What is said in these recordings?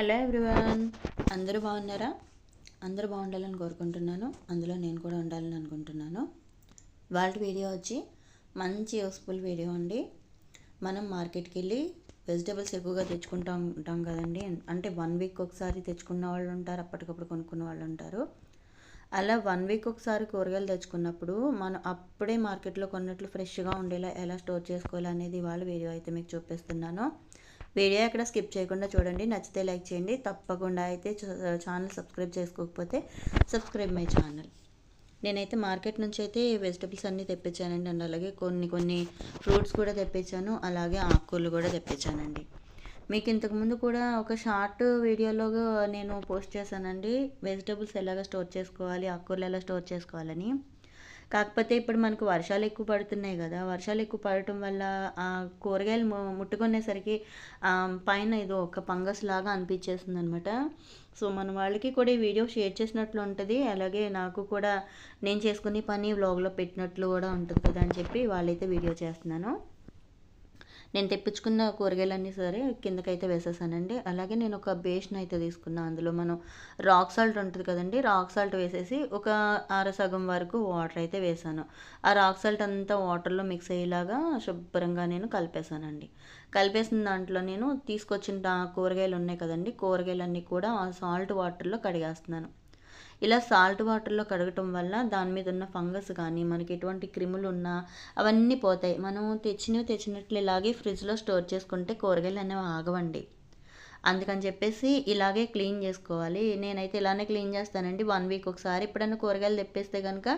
Hello everyone. అందరూ బాగున్నారా? అందరూ బాగుండాలని కోరుకుంటున్నాను. అందులో నేను కూడా ఉండాలని అనుకుంటున్నాను. వాళ్ళ వీడియో వచ్చి మంచి యూస్ఫుల్ వీడియో అండి. మనం మార్కెట్కి వెళ్ళి వెజిటేబుల్స్ ఎక్కువగా తెచ్చుకుంటూ ఉంటాం కదండి. అంటే వన్ వీక్ ఒకసారి తెచ్చుకున్న వాళ్ళు ఉంటారు అప్పటికప్పుడు కొనుక్కున్న వాళ్ళు ఉంటారు. అలా వన్ వీక్ ఒకసారి కూరగాయలు తెచ్చుకున్నప్పుడు మనం అప్పుడే మార్కెట్లో కొన్నట్లు ఫ్రెష్గా ఉండేలా ఎలా స్టోర్ చేసుకోవాలి అనేది వాళ్ళ వీడియో అయితే మీకు చూపిస్తున్నాను. వీడియో ఎక్కడ స్కిప్ చేయకుండా చూడండి. నచ్చితే లైక్ చేయండి. తప్పకుండా అయితే ఛానల్ సబ్స్క్రైబ్ చేసుకోకపోతే సబ్స్క్రైబ్ మై ఛానల్. నేనైతే మార్కెట్ నుంచి అయితే వెజిటబుల్స్ అన్నీ తెప్పించానండి అండ్. అలాగే కొన్ని కొన్ని ఫ్రూట్స్ కూడా తెప్పించాను. అలాగే ఆకుకూరలు కూడా తెప్పించానండి. మీకు ఇంతకుముందు కూడా ఒక షార్ట్ వీడియోలో నేను పోస్ట్ చేశానండి. వెజిటబుల్స్ ఎలాగ స్టోర్ చేసుకోవాలి ఆకుకూరలు ఎలా స్టోర్ చేసుకోవాలని. కాకపోతే ఇప్పుడు మనకు వర్షాలు ఎక్కువ పడుతున్నాయి కదా. వర్షాలు ఎక్కువ పడటం వల్ల ఆ కూరగాయలు ముట్టుకునేసరికి పైన ఏదో ఒక ఫంగస్ లాగా అనిపించేస్తుంది అనమాట సో మన వాళ్ళకి కూడా ఈ వీడియో షేర్ చేసినట్లు ఉంటుంది. అలాగే నాకు కూడా నేను చేసుకునే పని వ్లాగ్లో పెట్టినట్లు కూడా ఉంటుంది కదా అని చెప్పి వాళ్ళైతే వీడియో చేస్తున్నాను. నేను తెప్పించుకున్న కూరగాయలన్నీ సరే కిందకైతే వేసేసానండి. అలాగే నేను ఒక బేషన్ అయితే తీసుకున్నాను అందులో మనం రాక్ సాల్ట్ ఉంటుంది కదండి రాక్ సాల్ట్ వేసేసి ఒక అర సగం వరకు వాటర్ అయితే వేసాను. ఆ రాక్ సాల్ట్ అంతా వాటర్లో మిక్స్ అయ్యేలాగా శుభ్రంగా నేను కలిపేసానండి. కలిపేసిన దాంట్లో నేను తీసుకొచ్చిన కూరగాయలు ఉన్నాయి కదండి కూరగాయలన్నీ కూడా ఆ సాల్ట్ వాటర్లో కడిగేస్తున్నాను. ఇలా సాల్ట్ వాటర్లో కడగటం వల్ల దాని మీద ఉన్న ఫంగస్ కానీ మనకి ఎటువంటి క్రిములు ఉన్నా అవన్నీ పోతాయి. మనం తెచ్చినవి తెచ్చినట్లు ఇలాగే ఫ్రిడ్జ్లో స్టోర్ చేసుకుంటే కూరగాయలు అనేవి ఆగవండి. అందుకని చెప్పేసి ఇలాగే క్లీన్ చేసుకోవాలి. నేనైతే ఇలానే క్లీన్ చేస్తానండి. వన్ వీక్ ఒకసారి ఎప్పుడైనా కూరగాయలు తెప్పేస్తే కనుక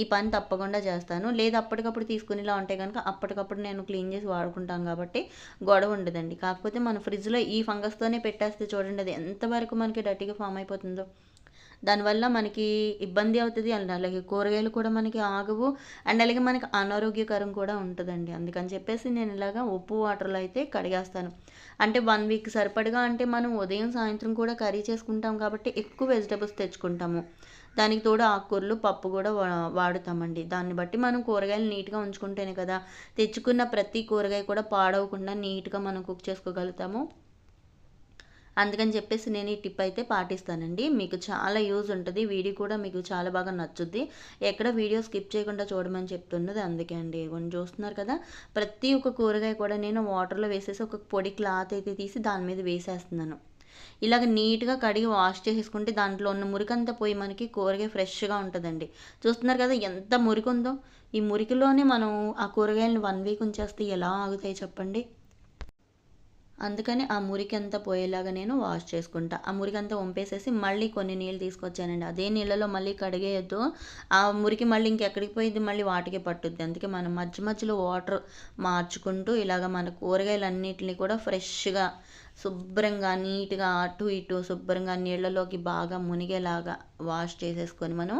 ఈ పని తప్పకుండా చేస్తాను. లేదు అప్పటికప్పుడు తీసుకునేలా ఉంటే కనుక అప్పటికప్పుడు నేను క్లీన్ చేసి వాడుకుంటాను కాబట్టి గొడవ ఉండదండి. కాకపోతే మన ఫ్రిడ్జ్లో ఈ ఫంగస్తోనే పెట్టేస్తే చూడండి అది ఎంతవరకు మనకి డర్టీగా ఫామ్ అయిపోతుందో. దానివల్ల మనకి ఇబ్బంది అవుతుంది అండ్ అలాగే కూరగాయలు కూడా మనకి ఆగవు అండ్ అలాగే మనకి అనారోగ్యకరం కూడా ఉంటుందండి. అందుకని చెప్పేసి నేను ఇలాగా ఉప్పు వాటర్లో అయితే కడిగేస్తాను. అంటే వన్ వీక్ సరిపడగా అంటే మనం ఉదయం సాయంత్రం కూడా కర్రీ చేసుకుంటాం కాబట్టి ఎక్కువ వెజిటబుల్స్ తెచ్చుకుంటాము. దానికి తోడు ఆకుకూరలు పప్పు కూడా వాడుతామండి. దాన్ని బట్టి మనం కూరగాయలు నీట్గా ఉంచుకుంటేనే కదా తెచ్చుకున్న ప్రతి కూరగాయ కూడా పాడవకుండా నీట్గా మనం కుక్ చేసుకోగలుగుతాము. అందుకని చెప్పేసి నేను ఈ టిప్ అయితే పాటిస్తానండి. మీకు చాలా యూజ్ ఉంటుంది. వీడియో కూడా మీకు చాలా బాగా నచ్చుద్ది. ఎక్కడ వీడియో స్కిప్ చేయకుండా చూడమని చెప్తున్నది అందుకే అండి. కొన్ని చూస్తున్నారు కదా ప్రతి ఒక్క కూరగాయ కూడా నేను వాటర్లో వేసేసి ఒక పొడి క్లాత్ అయితే తీసి దాని మీద వేసేస్తున్నాను. ఇలాగ నీట్గా కడిగి వాష్ చేసుకుంటే దాంట్లో ఉన్న మురికంతా పోయి మనకి కూరగాయ ఫ్రెష్గా ఉంటుందండి. చూస్తున్నారు కదా ఎంత మురికి ఉందో ఈ మురికిలోనే మనం ఆ కూరగాయలను వన్ వీక్ ఉంచేస్తే ఎలా ఆగుతాయి చెప్పండి? అందుకని ఆ మురికి అంతా పోయేలాగా నేను వాష్ చేసుకుంటా. ఆ మురికి అంతా వంపేసేసి మళ్ళీ కొన్ని నీళ్ళు తీసుకొచ్చానండి. అదే నీళ్ళలో మళ్ళీ కడిగేయద్దు. ఆ మురికి మళ్ళీ ఇంకెక్కడికి పోయింది మళ్ళీ వాటికే పట్టుద్ది. అందుకే మనం మధ్య మధ్యలో వాటర్ మార్చుకుంటూ ఇలాగ మన కూరగాయలన్నిటిని కూడా ఫ్రెష్గా శుభ్రంగా నీట్గా అటు ఇటు శుభ్రంగా నీళ్ళలోకి బాగా మునిగేలాగా వాష్ చేసేసుకొని మనం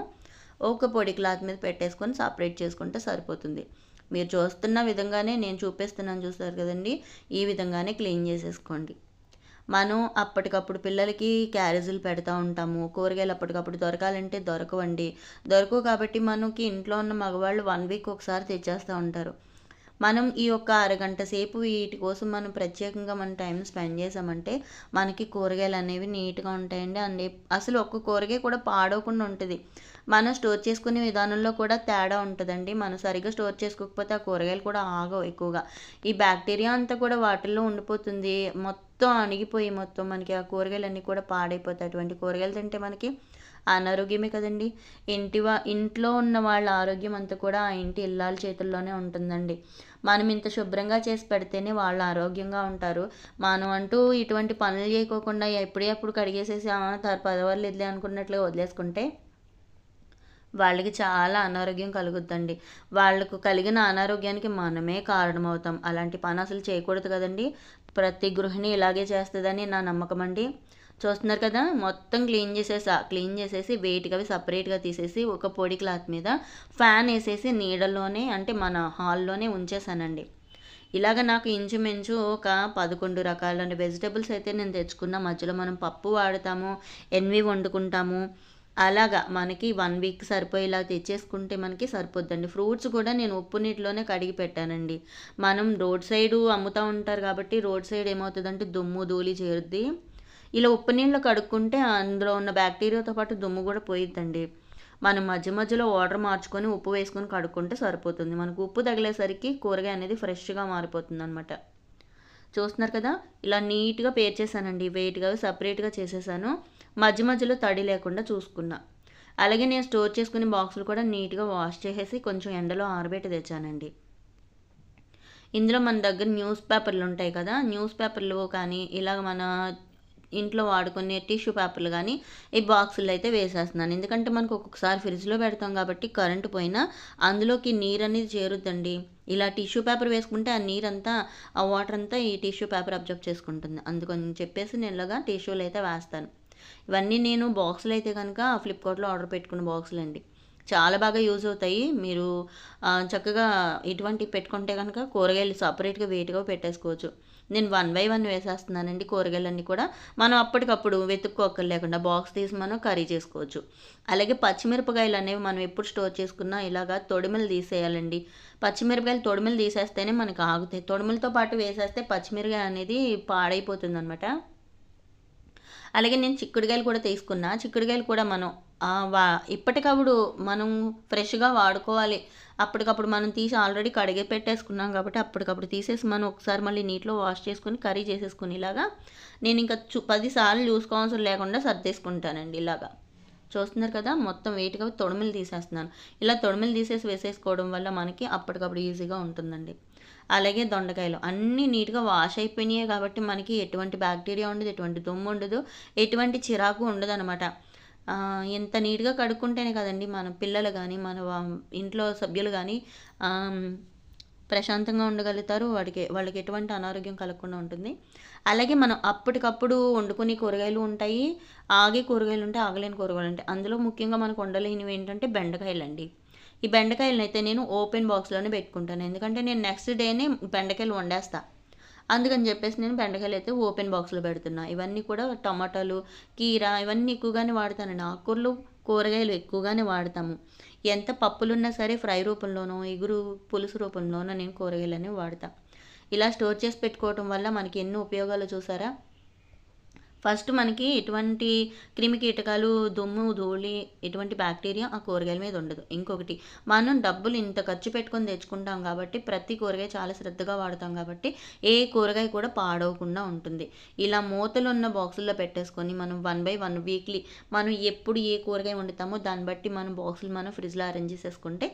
ఒక పొడి క్లాత్ మీద పెట్టేసుకొని సపరేట్ చేసుకుంటే సరిపోతుంది. మీరు చూస్తున్న విధంగానే నేను చూపిస్తున్నాను చూస్తారు కదండి. ఈ విధంగానే క్లీన్ చేసేసుకోండి. మనం అప్పటికప్పుడు పిల్లలకి క్యారేజీలు పెడతా ఉంటాము. కూరగాయలు అప్పటికప్పుడు దొరకాలంటే దొరకవండి. దొరకవు కాబట్టి మనకి ఇంట్లో ఉన్న మగవాళ్ళు వన్ వీక్ ఒకసారి తెచ్చేస్తూ ఉంటారు. మనం ఈ యొక్క అరగంట సేపు వీటి కోసం మనం ప్రత్యేకంగా మన టైం స్పెండ్ చేసామంటే మనకి కూరగాయలు అనేవి నీట్గా ఉంటాయండి. అండ్ అసలు ఒక్క కూరగాయ కూడా పాడవకుండా ఉంటుంది. మనం స్టోర్ చేసుకునే విధానంలో కూడా తేడా ఉంటుందండి. మనం సరిగ్గా స్టోర్ చేసుకోకపోతే ఆ కూరగాయలు కూడా ఆగవు ఎక్కువగా. ఈ బ్యాక్టీరియా అంతా కూడా వాటిల్లో ఉండిపోతుంది. మొత్తం అణిగిపోయి మొత్తం మనకి ఆ కూరగాయలన్నీ కూడా పాడైపోతాయి. అటువంటి కూరగాయలు తింటే మనకి అనారోగ్యమే కదండి. ఇంటివా ఇంట్లో ఉన్న వాళ్ళ ఆరోగ్యం అంతా కూడా ఆ ఇంటి ఇల్లాల చేతుల్లోనే ఉంటుందండి. మనం ఇంత శుభ్రంగా చేసి పెడితేనే వాళ్ళు ఆరోగ్యంగా ఉంటారు. మనం అంటూ ఇటువంటి పనులు చేయకోకుండా ఎప్పుడే అప్పుడు కడిగేసేసి పదవాళ్ళు ఇదిలే అనుకున్నట్లుగా వదిలేసుకుంటే వాళ్ళకి చాలా అనారోగ్యం కలుగుద్దండి. వాళ్ళకు కలిగిన అనారోగ్యానికి మనమే కారణమవుతాం. అలాంటి పని అసలు చేయకూడదు కదండి. ప్రతి గృహిణి ఇలాగే చేస్తుందని నా నమ్మకం అండి. చూస్తున్నారు కదా మొత్తం క్లీన్ చేసేసా క్లీన్ చేసేసి వెయిట్గా అవి సపరేట్గా తీసేసి ఒక పొడి క్లాత్ మీద ఫ్యాన్ వేసేసి నీడలోనే అంటే మన హాల్లోనే ఉంచేసానండి. ఇలాగ నాకు ఇంచుమించు ఒక పదకొండు రకాల వెజిటబుల్స్ అయితే నేను తెచ్చుకున్న. మధ్యలో మనం పప్పు వాడతాము ఎన్వి వండుకుంటాము. అలాగా మనకి వన్ వీక్ సరిపోయేలా తెచ్చేసుకుంటే మనకి సరిపోద్దండి. ఫ్రూట్స్ కూడా నేను ఉప్పు నీటిలోనే కడిగి పెట్టానండి. మనం రోడ్ సైడు అమ్ముతూ ఉంటారు కాబట్టి రోడ్ సైడ్ ఏమవుతుందంటే దుమ్ము ధూళి చేరుద్ది. ఇలా ఉప్పు నీళ్ళు కడుక్కుంటే అందులో ఉన్న బ్యాక్టీరియాతో పాటు దుమ్ము కూడా పోయిద్దండి. మనం మధ్య మధ్యలో వాటర్ మార్చుకొని ఉప్పు వేసుకొని కడుక్కుంటే సరిపోతుంది. మనకు ఉప్పు తగిలేసరికి కూరగాయ అనేది ఫ్రెష్గా మారిపోతుంది అనమాట చూస్తున్నారు కదా? ఇలా నీట్గా పేర్చేసానండి వెయిట్గా సపరేట్గా చేసేసాను. మధ్య మధ్యలో తడి లేకుండా చూసుకున్నా. అలాగే నేను స్టోర్ చేసుకునే బాక్సులు కూడా నీట్గా వాష్ చేసేసి కొంచెం ఎండలో ఆరబెట్టి తెచ్చానండి. ఇందులో మన దగ్గర న్యూస్ పేపర్లు ఉంటాయి కదా? న్యూస్ పేపర్లు కానీ ఇలాగ మన ఇంట్లో వాడుకునే టిష్యూ పేపర్లు కానీ ఈ బాక్సులు అయితే వేసేస్తున్నాను. ఎందుకంటే మనకు ఒక్కొక్కసారి ఫ్రిడ్జ్లో పెడతాం కాబట్టి కరెంటు పోయినా అందులోకి నీరు అనేది చేరుద్దండి. ఇలా టిష్యూ పేపర్ వేసుకుంటే ఆ నీరంతా ఆ వాటర్ అంతా ఈ టిష్యూ పేపర్ అబ్జర్వ్ చేసుకుంటుంది. అందుకని చెప్పేసి నేను ఇలాగా టిష్యూలు అయితే వేస్తాను. ఇవన్నీ నేను బాక్సులు అయితే కనుక ఫ్లిప్కార్ట్లో ఆర్డర్ పెట్టుకున్న బాక్సులు అండి. చాలా బాగా యూజ్ అవుతాయి. మీరు చక్కగా ఇటువంటి పెట్టుకుంటే కనుక కూరగాయలు సపరేట్గా వెయిట్గా పెట్టేసుకోవచ్చు. నేను వన్ బై వన్ వేసేస్తున్నానండి కూరగాయలన్నీ కూడా. మనం అప్పటికప్పుడు వెతుక్కోకర్ లేకుండా బాక్స్ తీసి మనం కర్రీ చేసుకోవచ్చు. అలాగే పచ్చిమిరపకాయలు అనేవి మనం ఎప్పుడు స్టోర్ చేసుకున్నా ఇలాగా తొడిమలు తీసేయాలండి. పచ్చిమిరపకాయలు తొడిమలు తీసేస్తేనే మనకు ఆగుతాయి. తొడిమలతో పాటు వేసేస్తే పచ్చిమిరపకాయ అనేది పాడైపోతుంది అనమాట అలాగే నేను చిక్కుడుకాయలు కూడా తీసుకున్నా. చిక్కుడుకాయలు కూడా మనం వా ఇప్పటికప్పుడు మనం ఫ్రెష్గా వాడుకోవాలి. అప్పటికప్పుడు మనం తీసి ఆల్రెడీ కడిగే పెట్టేసుకున్నాం కాబట్టి అప్పటికప్పుడు తీసేసి మనం ఒకసారి మళ్ళీ నీటిలో వాష్ చేసుకుని కర్రీ చేసేసుకుని ఇలాగా నేను ఇంకా చూ పదిసార్లు చూసుకోవాల్సిన లేకుండా సర్దేసుకుంటానండి ఇలాగా. చూస్తున్నారు కదా మొత్తం వెయిట్గా తొడమిలు తీసేస్తున్నాను. ఇలా తొడమిలు తీసేసి వేసేసుకోవడం వల్ల మనకి అప్పటికప్పుడు ఈజీగా ఉంటుందండి. అలాగే దొండకాయలు అన్నీ నీట్గా వాష్ అయిపోయినాయి కాబట్టి మనకి ఎటువంటి బ్యాక్టీరియా ఉండదు ఎటువంటి దుమ్ము ఉండదు ఎటువంటి చిరాకు ఉండదు అనమాట ఎంత నీట్గా కడుక్కుంటేనే కదండి మన పిల్లలు కానీ మన ఇంట్లో సభ్యులు కానీ ప్రశాంతంగా ఉండగలుగుతారు. వాడికి వాళ్ళకి ఎటువంటి అనారోగ్యం కలగకుండా ఉంటుంది. అలాగే మనం అప్పటికప్పుడు వండుకునే కూరగాయలు ఉంటాయి. ఆగే కూరగాయలు ఉంటాయి ఆగలేని కూరగాయలు ఉంటాయి. అందులో ముఖ్యంగా మనకు వండలేనివి ఏంటంటే బెండకాయలు అండి ఈ బెండకాయలను అయితే నేను ఓపెన్ బాక్స్లోనే పెట్టుకుంటాను. ఎందుకంటే నేను నెక్స్ట్ డేనే బెండకాయలు వండేస్తాను అందుకని చెప్పేసి నేను బెండకాయలు అయితే ఓపెన్ బాక్స్లో పెడుతున్నా. ఇవన్నీ కూడా టమాటాలు కీర ఇవన్నీ ఎక్కువగానే వాడతానండి ఆకుకూరలు కూరగాయలు ఎక్కువగానే వాడతాము. ఎంత పప్పులున్నా సరే ఫ్రై రూపంలోనో ఎగురు పులుసు రూపంలోనో నేను కూరగాయలనే వాడతా. ఇలా స్టోర్ చేసి పెట్టుకోవటం వల్ల మనకి ఎన్నో ఉపయోగాలు చూసారా? ఫస్ట్ మనకి ఎటువంటి క్రిమి కీటకాలు దుమ్ము ధూళి ఎటువంటి బ్యాక్టీరియా ఆ కూరగాయల మీద ఉండదు. ఇంకొకటి మనం డబ్బులు ఇంత ఖర్చు పెట్టుకొని తెచ్చుకుంటాం కాబట్టి ప్రతి కూరగాయ చాలా శ్రద్ధగా వాడతాం కాబట్టి ఏ కూరగాయ కూడా పాడవకుండా ఉంటుంది. ఇలా మూతలు ఉన్న బాక్సుల్లో పెట్టేసుకొని మనం వన్ బై వన్ వీక్లీ మనం ఎప్పుడు ఏ కూరగాయ వండుతామో దాన్ని బట్టి మనం బాక్సులు మనం ఫ్రిడ్జ్లో అరేంజ్ చేసేసుకుంటే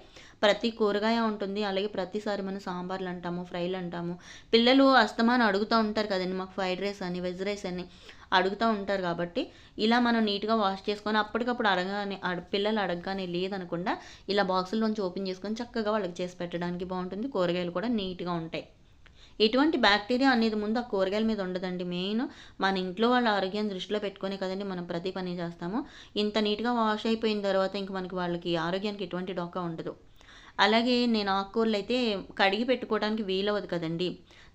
ప్రతి కూరగాయ ఉంటుంది. అలాగే ప్రతిసారి మనం సాంబార్లు అంటాము ఫ్రైలు అంటాము. పిల్లలు అస్తమానం అడుగుతూ ఉంటారు కదండి మాకు ఫ్రైడ్ రైస్ అని వెజ్ రైస్ అని. అడుగుతూ ఉంటారు కాబట్టి ఇలా మనం నీట్గా వాష్ చేసుకొని అప్పటికప్పుడు అడగానే అడ పిల్లలు అడగగానే లేదనకుండా ఇలా బాక్సుల్లోంచి ఓపెన్ చేసుకొని చక్కగా వాళ్ళకి చేసి పెట్టడానికి బాగుంటుంది. కూరగాయలు కూడా నీట్గా ఉంటాయి. ఎటువంటి బ్యాక్టీరియా అనేది ముందు ఆ కూరగాయల మీద ఉండదండి. మెయిన్ మన ఇంట్లో వాళ్ళ ఆరోగ్యం దృష్టిలో పెట్టుకొని కదండి మనం ప్రతి పని చేస్తాము. ఇంత నీట్గా వాష్ అయిపోయిన తర్వాత ఇంక మనకి వాళ్ళకి ఆరోగ్యానికి ఎటువంటి డోకా ఉండదు. అలాగే నేను ఆకుకూరలు అయితే కడిగి పెట్టుకోవడానికి వీలవదు కదండి.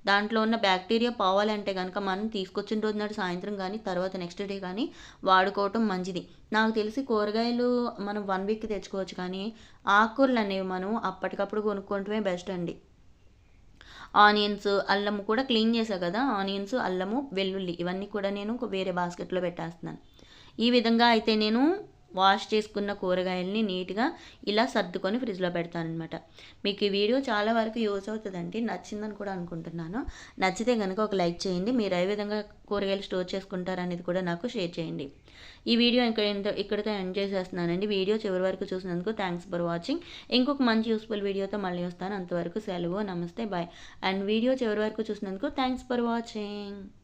దాంట్లో ఉన్న బ్యాక్టీరియా పోవాలంటే కనుక మనం తీసుకొచ్చిన రోజు నాడు సాయంత్రం కానీ తర్వాత నెక్స్ట్ డే కానీ వాడుకోవటం మంచిది. నాకు తెలిసి కూరగాయలు మనం వన్ వీక్ తెచ్చుకోవచ్చు కానీ ఆకుకూరలు అనేవి మనం అప్పటికప్పుడు కొనుక్కోవటమే బెస్ట్ అండి. ఆనియన్స్ అల్లము కూడా క్లీన్ చేసా కదా ఆనియన్స్ అల్లము వెల్లుల్లి ఇవన్నీ కూడా నేను వేరే బాస్కెట్లో పెట్టేస్తున్నాను. ఈ విధంగా అయితే నేను వాష్ చేసుకున్న కూరగాయల్ని నీట్గా ఇలా సర్దుకొని ఫ్రిడ్జ్లో పెడతానమాట మీకు ఈ వీడియో చాలా వరకు యూజ్ అవుతుందండి. నచ్చిందని కూడా అనుకుంటున్నాను. నచ్చితే కనుక ఒక లైక్ చేయండి. మీరు ఏ విధంగా కూరగాయలు స్టోర్ చేసుకుంటారనేది కూడా నాకు షేర్ చేయండి. ఈ వీడియో ఇక్కడ ఇక్కడితో ఎండ్ చేసేస్తున్నానండి. వీడియో చివరి వరకు చూసినందుకు థ్యాంక్స్ ఫర్ వాచింగ్. ఇంకొక మంచి యూస్ఫుల్ వీడియోతో మళ్ళీ వస్తాను. అంతవరకు సెలవు. నమస్తే. బాయ్. అండ్ వీడియో చివరి వరకు చూసినందుకు థ్యాంక్స్ ఫర్ వాచింగ్.